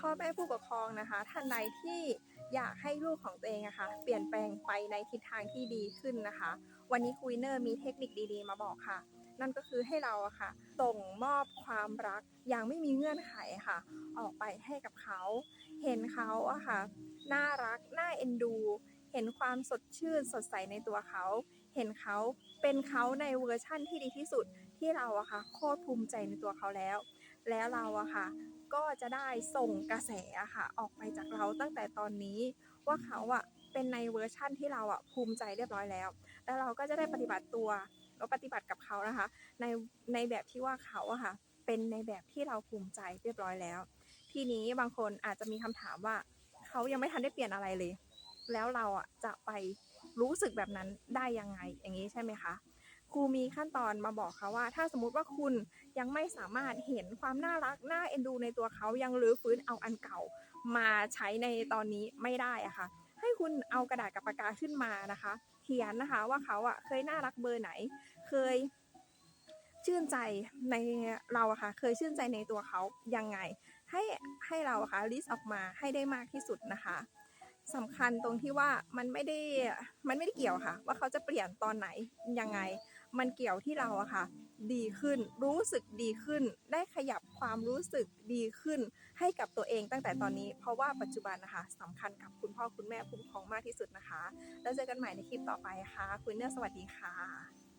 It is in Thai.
พ่อแม่ผู้ปกครองนะคะ ท่านใดที่อยากให้ลูกของตัวเองอะคะ เปลี่ยนแปลงไปในทิศทางที่ดีขึ้นนะคะ วันนี้คุยเนอร์มีเทคนิคดีๆ มาบอกค่ะ นั่นก็คือให้เราอะค่ะ ส่งมอบความรักอย่างไม่มีเงื่อนไขค่ะ ออกไปให้กับเขา เห็นเขาอะค่ะ น่ารัก น่าเอ็นดู เห็นความสดชื่นสดใสในตัวเขา เห็นเขาเป็นเขาในเวอร์ชั่นที่ดีที่สุดที่เราอะค่ะโคตรภูมิใจในตัวเขาแล้ว แล้วเราอะค่ะ ก็จะได้ส่งกระแสอะค่ะ ออกไปจากเราตั้งแต่ตอนนี้ว่าเขาอะเป็นในเวอร์ชั่นที่เราอะภูมิใจเรียบร้อยแล้ว แล้วเราก็จะได้ปฏิบัติตัวแล้วปฏิบัติกับเขานะคะ ในในแบบที่ว่าเขาอะค่ะ เป็นในแบบที่เราภูมิใจเรียบร้อยแล้ว ทีนี้บางคนอาจจะมีคำถามว่าเขายังไม่ทันได้เปลี่ยนอะไรเลย แล้วเราอะจะไปรู้สึกแบบนั้นได้ยังไงอย่างนี้ใช่ไหมคะ ครูมีขั้นตอนมาบอกเขาว่า ถ้าสมมติว่าคุณยังไม่สามารถเห็นความน่ารักน่าเอ็นดูในตัวเขายังรื้อฟื้นเอาอันเก่ามาใช้ในตอนนี้ไม่ได้อะค่ะ ให้คุณเอากระดาษกับปากกาขึ้นมานะคะ เขียนนะคะว่าเขาอะเคยน่ารักเบอร์ไหน เคยชื่นใจในเราอะค่ะ เคยชื่นใจในตัวเขายังไง ให้ให้เราอะค่ะลิสต์ออกมาให้ได้มากที่สุดนะคะสำคัญตรงที่ว่ามันไม่ได้มันไม่ได้เกี่ยวค่ะ ว่าเขาจะเปลี่ยนตอนไหนยังไง มันเกี่ยวที่เราอะค่ะ ดีขึ้น รู้สึกดีขึ้น ได้ขยับความรู้สึกดีขึ้น ให้กับตัวเองตั้งแต่ตอนนี้ เพราะว่าปัจจุบันนะคะสำคัญกับคุณพ่อคุณแม่ผู้ปกครองมากที่สุดนะคะ แล้วเจอกันใหม่ในคลิปต่อไปค่ะ คุณเนื้อสวัสดีค่ะ